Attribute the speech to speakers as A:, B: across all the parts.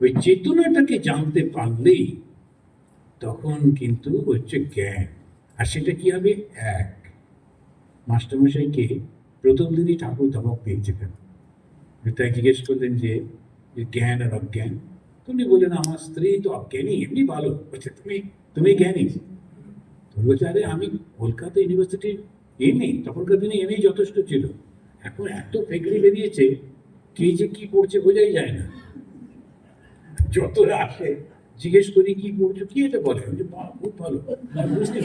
A: ওই চেতনাটাকে জানতে পারলেই তখন কিন্তু হচ্ছে জ্ঞান। আর সেটা কি হবে? এক। মাস্টারমশাইকে প্রথম দিনই ঠাকুর ধমক কেন তাই জিজ্ঞেস করলেন যে জ্ঞান আর অজ্ঞান? তুমি বললেন, আমার স্ত্রী তো অজ্ঞানী, এমনি ভালো। বলছে, তুমি তুমি জ্ঞানী? তো বলছে, আরে, আমি কলকাতা ইউনিভার্সিটির এমএ তখনকার দিনে এমএ যথেষ্ট ছিল। এখন এত ফেকরি বেরিয়েছে, কে যে কি পড়ছে বোঝাই যায় না। যতরা আসে জিজ্ঞেস করি কি করছ কি এটা বলে? বলি, খুব ভালো। বুঝতে।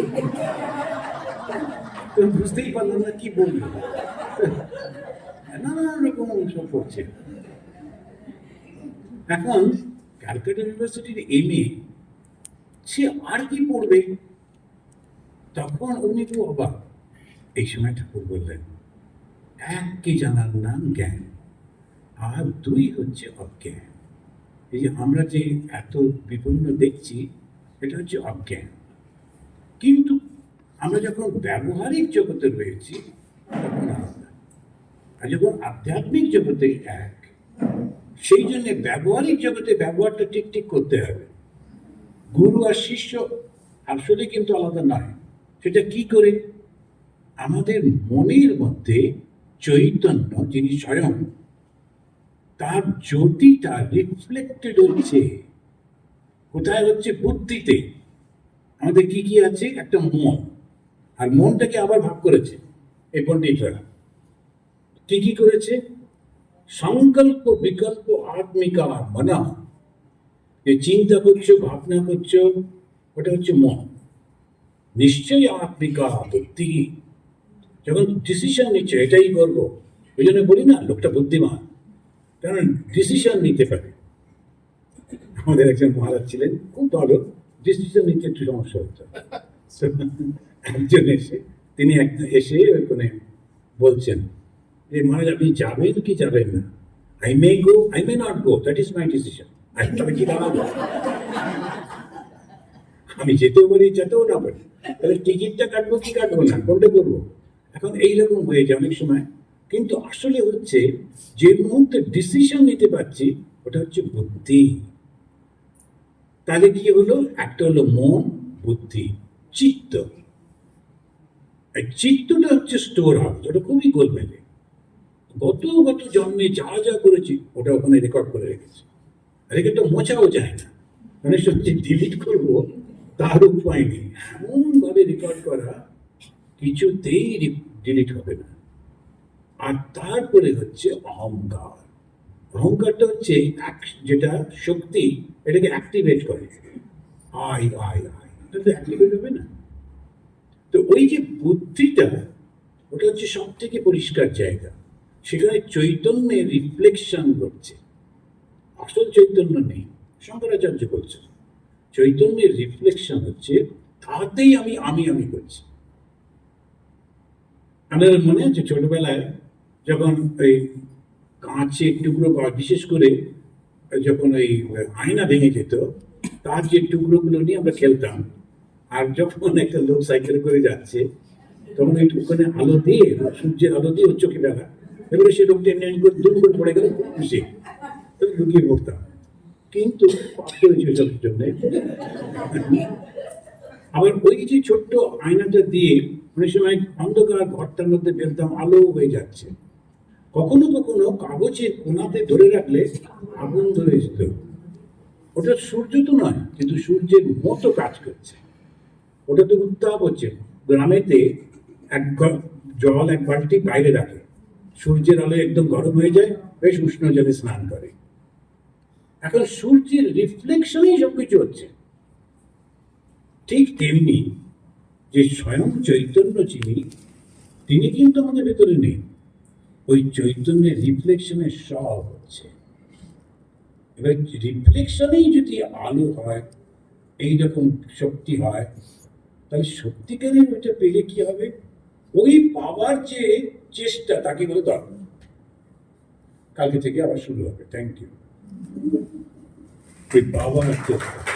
A: তো বুঝতেই পারলাম না কি বলল। নানান রকম সব পড়ছে। এখন ক্যালকাটা ইউনিভার্সিটির এম এ সে আর কি পড়বে? তখন উনি তো অবাক। এই সময় ঠাকুর বললেন এক কি জানার নাম জ্ঞান আর দুই হচ্ছে অজ্ঞান। এই যে আমরা যে এত বিপন্ন দেখছি, এটা হচ্ছে অজ্ঞান। কিন্তু আমরা যখন ব্যবহারিক জগতে রয়েছি, তখন আলাদা। আর যখন আধ্যাত্মিক জগতে এক, সেই জন্য ব্যবহারিক জগতে ব্যবহারটা ঠিক ঠিক করতে হবে। গুরু আর শিষ্য আসলে কিন্তু আলাদা নয়। সেটা কি করে? আমাদের মনের মধ্যে চৈতন্য, যিনি স্বয়ং তার জ্যোতিটা রিফ্লেক্টেড হচ্ছে। কোথায় হচ্ছে? বুদ্ধিতে। আমাদের কি কি আছে? একটা মন। আর মনটাকে আবার ভাগ করেছে এই পণ্ডিতরা। কি কি করেছে? সংকল্প, বিকল্প, আত্মিকা মনা যে চিন্তা করছ, ভাবনা করছ, ওটা হচ্ছে মন। নিশ্চয়ই আত্মিকা বুদ্ধি যখন ডিসিশন নিচ্ছ, এটাই করব। ওই জন্য বলি না, লোকটা বুদ্ধিমান। কারণ ডিসিশন নিতে পারে। আমাদের একজন মহারাজ ছিলেন, খুব ভালো ডিসিশন নিতে একটু সমস্যা হতো একজন এসে, তিনি একদিন এসে ওখানে বলছেন যে মহারাজ, আপনি যাবেন কি যাবেন না? I may go I may not go that is my decision তবে কি আমি যেতেও পারি, যেতেও না পারি। তাহলে টিকিটটা কাটবো কি কাটবো না? কোনটা করব? এখন এইরকম হয়ে যায় অনেক সময়। কিন্তু আসলে হচ্ছে যে মুহূর্তে ডিসিশন নিতে পারছি, ওটা হচ্ছে বুদ্ধি। তাহলে কি হলো? একটা হলো মন, বুদ্ধি, চিত্ত। চিত্তটা হচ্ছে স্টোর হাউস ওটা খুবই গোলমেলে। গত গত জন্মে যা যা করেছি, ওটা ওখানে রেকর্ড করে রেখেছি। রেকর্ডটা মোছাও যায় না। মানে সত্যি ডিলিট করব, তার উপায় নেই। এমনভাবে রেকর্ড করা কিছুতেই ডিলিট হবে না। আর তারপরে হচ্ছে অহংকার। অহংকারটা হচ্ছে যেটা শক্তি, এটাকে অ্যাক্টিভেট করে। আই আই এটা তো অ্যাক্টিভেট হবে না। তো ওই যে বুদ্ধিটা, ওটা হচ্ছে সব থেকে পরিষ্কার জায়গা। সেখানে চৈতন্যের রিফ্লেকশন ঘটছে। আসল চৈতন্য নেই। শঙ্করাচার্য বলছেন, চৈতন্যের রিফ্লেকশন হচ্ছে, তাতেই আমি আমি আমি করছি। আমাদের মনে আছে ছোটবেলায় যখন ওই কাঁচের টুকরো বা বিশেষ করে যখন ওই আয়না ভেঙে যেত তার যে টুকরোগুলো নিয়ে আমরা খেলতাম। আর যখন একটা লোক সাইকেল করে যাচ্ছে, তখন ওই ওখানে আলো দিয়ে, সূর্যের আলো দিয়ে চোখে দেখা এবারে সে লোকটা এমনি করে দুম করে পড়ে গেলে, খুব খুশি। লুকিয়ে পড়তাম। কিন্তু আবার ওই যে ছোট্ট আয়নাটা দিয়ে অনেক সময় অন্ধকার ঘরটার মধ্যে ফেলতাম, আলো হয়ে যাচ্ছে। কখনো কখনো কাগজের কোনাতে ধরে রাখলে আগুন ধরে যেত। ওটা সূর্য তো নয়, কিন্তু সূর্যের মতো কাজ করছে। ওটা তো উত্তাপ হচ্ছে। গ্রামেতে এক জল এক বালতি বাইরে রাখে। সূর্যের আলো একদম গরম হয়ে যায়, বেশ উষ্ণ জলে স্নান করে। এখন সূর্যের রিফ্লেকশনেই সবকিছু হচ্ছে। ঠিক তেমনি যে স্বয়ং চৈতন্য যিনি, তিনি কিন্তু আমাদের ভেতরে নেই। ওই চৈতন্যের রিফ্লেকশনে সব হচ্ছে। এবার রিফ্লেকশনেই যদি আলো হয় এইরকম শক্তি হয়, তাহলে সত্যিকারের ওইটা পেলে কি হবে? ওই পাওয়ার যে চেষ্টা, তাকে বলে দরকার কালকে থেকে আবার শুরু হবে। থ্যাংক ইউ ওই পাওয়ার চেষ্টা